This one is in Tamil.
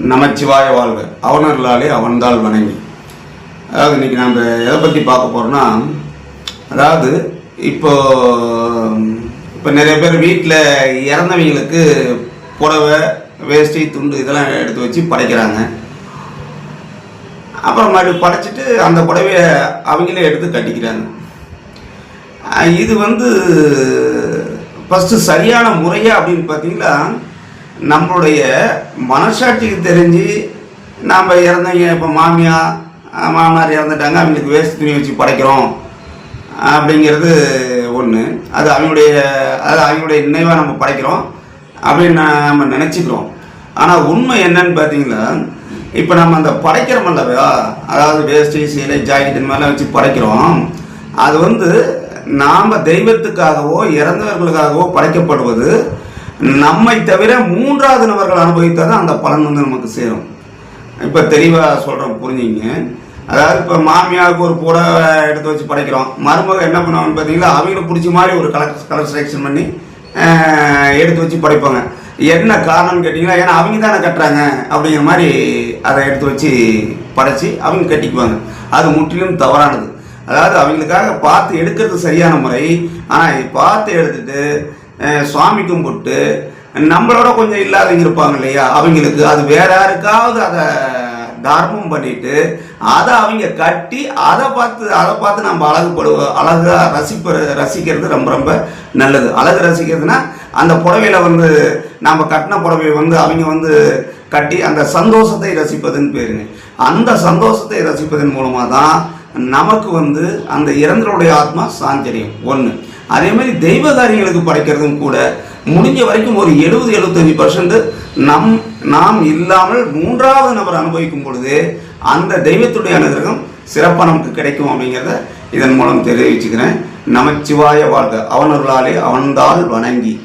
நமச்சிவாய வாழ்க. அவனர்களாலே அவன்தாள் வணங்கி அதாவது இன்னைக்கு நம்ம எதை பற்றி பார்க்க போகிறோம்னா அதாவது இப்போ இப்போ நிறைய பேர் வீட்டில் இறந்தவங்களுக்கு புடவை வேஷ்டி துண்டு இதெல்லாம் எடுத்து வச்சு படைக்கிறாங்க. அப்புறம் மறுபடியும் படைச்சிட்டு அந்த புடவைய அவங்களே எடுத்து கட்டிக்கிறாங்க. இது வந்து ஃபஸ்ட்டு சரியான முறையாக அப்படின்னு பார்த்தீங்கன்னா நம்மளுடைய மனசாட்சிக்கு தெரிஞ்சு நாம் இறந்தவங்க இப்போ மாமியா மாமனார் இறந்துட்டாங்க அவங்களுக்கு வேஸ்ட் துணி வச்சு படைக்கிறோம் அப்படிங்கிறது ஒன்று அது அவங்களுடைய அது அவங்களுடைய நினைவாக நம்ம படைக்கிறோம் அப்படின்னு நம்ம நினச்சிக்கிறோம். ஆனால் உண்மை என்னன்னு பார்த்தீங்கன்னா இப்போ நம்ம அந்த படைக்கிறோம் அல்லவா? அதாவது வேஷ்டி சீலை ஜாக்கெட் இந்த மாதிரிலாம் வச்சு படைக்கிறோம். அது வந்து நாம் தெய்வத்துக்காகவோ இறந்தவர்களுக்காகவோ படைக்கப்படுவது நம்மை தவிர மூன்றாவது நபர்கள் அனுபவித்தால் தான் அந்த பலன் வந்து நமக்கு சேரும். இப்போ தெளிவாக சொல்கிறோம் புரிஞ்சுங்க. அதாவது இப்போ மாமியாருக்கு ஒரு புடவை எடுத்து வச்சு படைக்கிறோம். மருமக என்ன பண்ணுவாங்கன்னு பார்த்தீங்கன்னா அவங்களுக்கு பிடிச்ச மாதிரி ஒரு கலர் கலர் செலெக்ஷன் பண்ணி எடுத்து வச்சு படைப்பாங்க. என்ன காரணம்னு கேட்டிங்கன்னா ஏன்னா அவங்க தானே கட்டுறாங்க அப்படிங்கிற மாதிரி அதை எடுத்து வச்சு படைச்சி அவங்க கட்டிக்குவாங்க. அது முற்றிலும் தவறானது. அதாவது அவங்களுக்காக பார்த்து எடுக்கிறது சரியான முறை ஆனால் பார்த்து எடுத்துட்டு சுவாமி கும்பிட்டு நம்மளோட கொஞ்சம் இல்லாதவங்க இருப்பாங்க இல்லையா அவங்களுக்கு அது வேற யாருக்காவது அதை தர்மம் பண்ணிட்டு அதை அவங்க கட்டி அதை பார்த்து அதை பார்த்து நம்ம அழகுப்படுவோம் அழகாக ரசிப்ப ரசிக்கிறது ரொம்ப ரொம்ப நல்லது. அழகு ரசிக்கிறதுனா அந்த புடவையில் வந்து நம்ம கட்டின புடவையை வந்து அவங்க வந்து கட்டி அந்த சந்தோஷத்தை ரசிப்பதுன்னு பேருங்க. அந்த சந்தோஷத்தை ரசிப்பதன் மூலமாக தான் நமக்கு வந்து அந்த இறந்தருடைய ஆத்மா சாஞ்சரியம். ஒன்று அதே மாதிரி தெய்வ காரியங்களுக்கு படைக்கிறதும் கூட முடிஞ்ச வரைக்கும் ஒரு எழுபது எழுபத்தஞ்சு பர்சன்ட் நம் நாம் இல்லாமல் மூன்றாவது நபர் அனுபவிக்கும் பொழுது அந்த தெய்வத்துடைய அனுகிரகம் சிறப்பாக நமக்கு கிடைக்கும் அப்படிங்கிறத இதன் மூலம் தெரிவிச்சுக்கிறேன். நமச்சிவாய வாழ்க. அவனர்களாலே அவன்தால் வணங்கி.